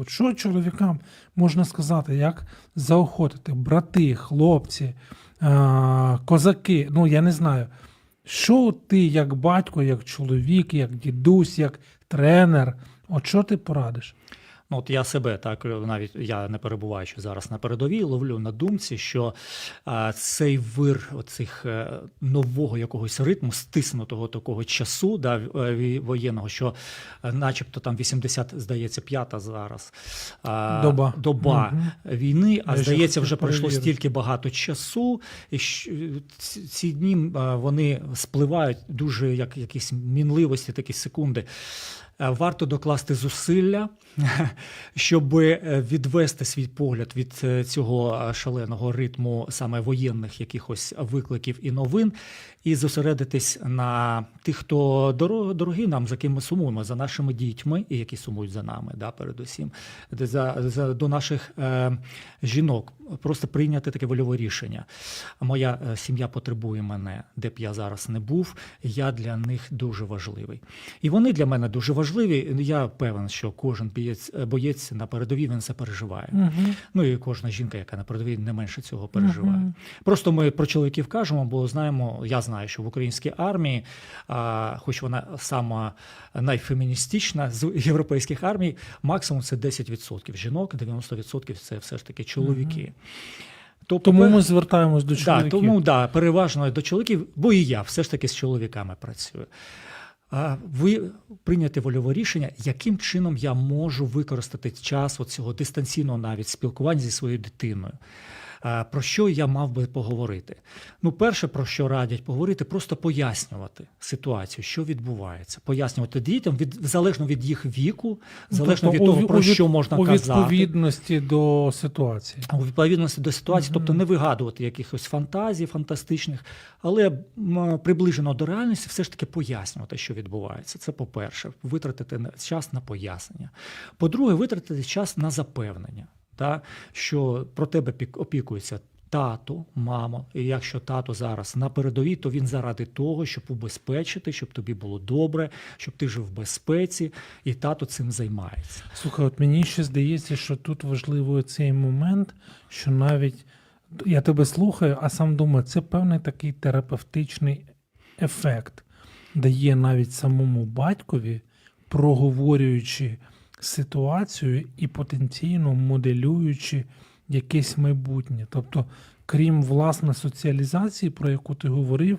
От що чоловікам можна сказати, як заохотити брати, хлопці, козаки? Ну я не знаю. Що ти як батько, як чоловік, як дідусь, як тренер? От що ти порадиш? Ну, от я себе так навіть я не перебуваючи зараз на передовій, ловлю на думці, що а, цей вир оцих е, нового якогось ритму, стиснутого такого часу, да, е, воєнного, що е, начебто там 80, здається, п'ята зараз а, Доба. доба Мгм. війни, а Я здається, вже пройшло стільки багато часу, і ці- ці дні а, вони спливають дуже як якісь мінливості, такі секунди. Е, Варто докласти зусилля, щоб е, відвести свій погляд від е, цього шаленого ритму саме воєнних якихось викликів і новин, і зосередитись на тих, хто доро- дорогі нам, за ким ми сумуємо, за нашими дітьми, і які сумують за нами, да, передусім, за, за до наших е, жінок. Просто прийняти таке вольове рішення. Моя сім'я потребує мене, де б я зараз не був. Я для них дуже важливий. І вони для мене дуже важливі. Я певен, що кожен боєць, е, боєць на передовій він це переживає. Угу. Ну і кожна жінка, яка на передовій не менше цього переживає. Мгм. Просто ми про чоловіків кажемо, бо знаємо, я знаю, що в українській армії, а, хоч вона сама найфеміністична з європейських армій, максимум це 10% жінок, 90% це все ж таки чоловіки. Тобто, Тому ми звертаємось до Да, тому да, переважно до чоловіків, бо і я все ж таки з чоловіками працюю. Ви прийняти вольове рішення, яким чином я можу використати час от цього дистанційного навіть спілкування зі своєю дитиною. А, Про що я мав би поговорити? Ну, перше, про що радять поговорити, просто пояснювати ситуацію, що відбувається, пояснювати дітям від залежно від їх віку, залежно Тобто від того, ві- про у що можна у казати. відповідності до ситуації. У відповідності до ситуації, тобто не вигадувати якихось фантазій фантастичних, але приближено до реальності, все ж таки пояснювати, що відбувається. Це по-перше, витратити час на пояснення. По-друге, витратити час на запевнення, та, що про тебе пік- опікується. Тато, мамо, і якщо тато зараз на передовій, то він заради того, щоб убезпечити, щоб тобі було добре, щоб ти жив в безпеці, і тато цим займається. Слухай, от мені ще здається, що тут важливий цей момент, що навіть я тебе слухаю, а сам думаю, це певний такий терапевтичний ефект дає навіть самому батькові, проговорюючи ситуацію і потенційно моделюючи якесь майбутнє. Тобто, крім власне соціалізації, про яку ти говорив,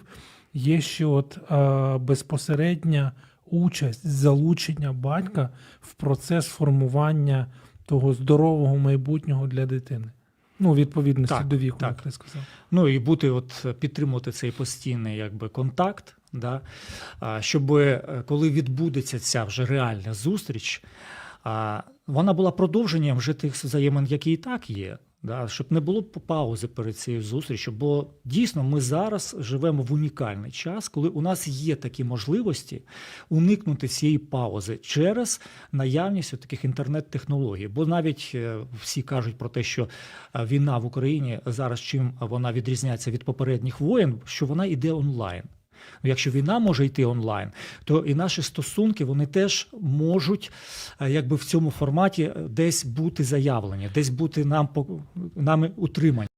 є ще от е, безпосередня участь, залучення батька в процес формування того здорового майбутнього для дитини. Ну, відповідності Так, до віку, так. як ти сказав. Ну і бути, от підтримувати цей постійний якби контакт, да, щоб е, коли відбудеться ця вже реальна зустріч, а, вона була продовженням вже тих взаємин, які і так є. Да, щоб не було паузи перед цією зустрічю, бо дійсно ми зараз живемо в унікальний час, коли у нас є такі можливості уникнути цієї паузи через наявність таких інтернет-технологій. Бо навіть е, всі кажуть про те, що е, війна в Україні зараз чим вона відрізняється від попередніх воєн, що вона йде онлайн. Ну, Якщо війна може йти онлайн, то і наші стосунки вони теж можуть е, якби в цьому форматі е, десь бути заявлені, десь бути нам нами утримані.